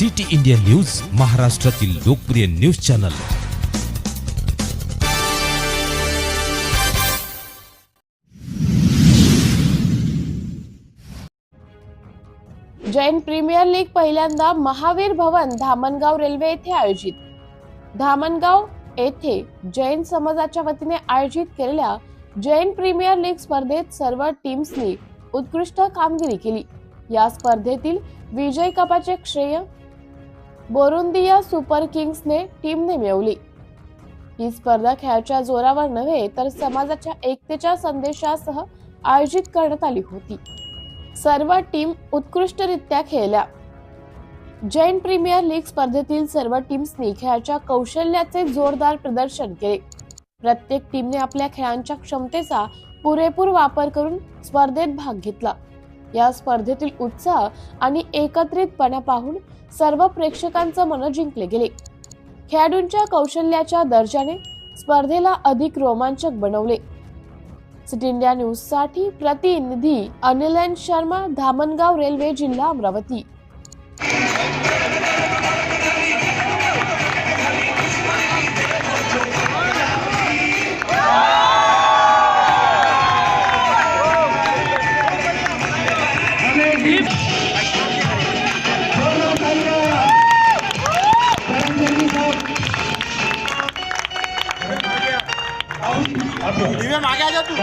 City India news महाराष्ट्रातील लोकप्रिय news channel. Jain premier league पहिल्यांदा महावीर भवन धामणगाव रेल्वे येथे आयोजित. धामणगाव येथे जैन समाजाच्या वतीने आयोजित केलेल्या जैन प्रीमियर लीग स्पर्धेत सर्व टीम्सनी उत्कृष्ट कामगिरी केली. या स्पर्धेतील विजय कपाचे श्रेय बोरुंदिया सुपर किंग्सने टीमने मिळवली. ही स्पर्धा खेळाच्या जोरावर नव्हे तर समाजाच्या एकतेच्या संदेशासह आयोजित करण्यात आली होती. सर्व टीम उत्कृष्टरित्या खेळल्या. जैन प्रीमियर लीग स्पर्धेतील सर्व टीम्सनी खेळाच्या कौशल्याचे जोरदार प्रदर्शन केले. प्रत्येक टीमने आपल्या खेळांच्या क्षमतेचा पुरेपूर वापर करून स्पर्धेत भाग घेतला. या स्पर्धेतील उत्साह आणि एकत्रितपणा पाहून सर्व प्रेक्षकांचं मन जिंकले गेले. खेळाडूंच्या कौशल्याच्या दर्जाने स्पर्धेला अधिक रोमांचक बनवले. सिटी इंडिया न्यूजसाठी प्रतिनिधी अनिलन शर्मा धामणगाव रेल्वे जिल्हा अमरावती. દિવ્યમ આગળ જા તું.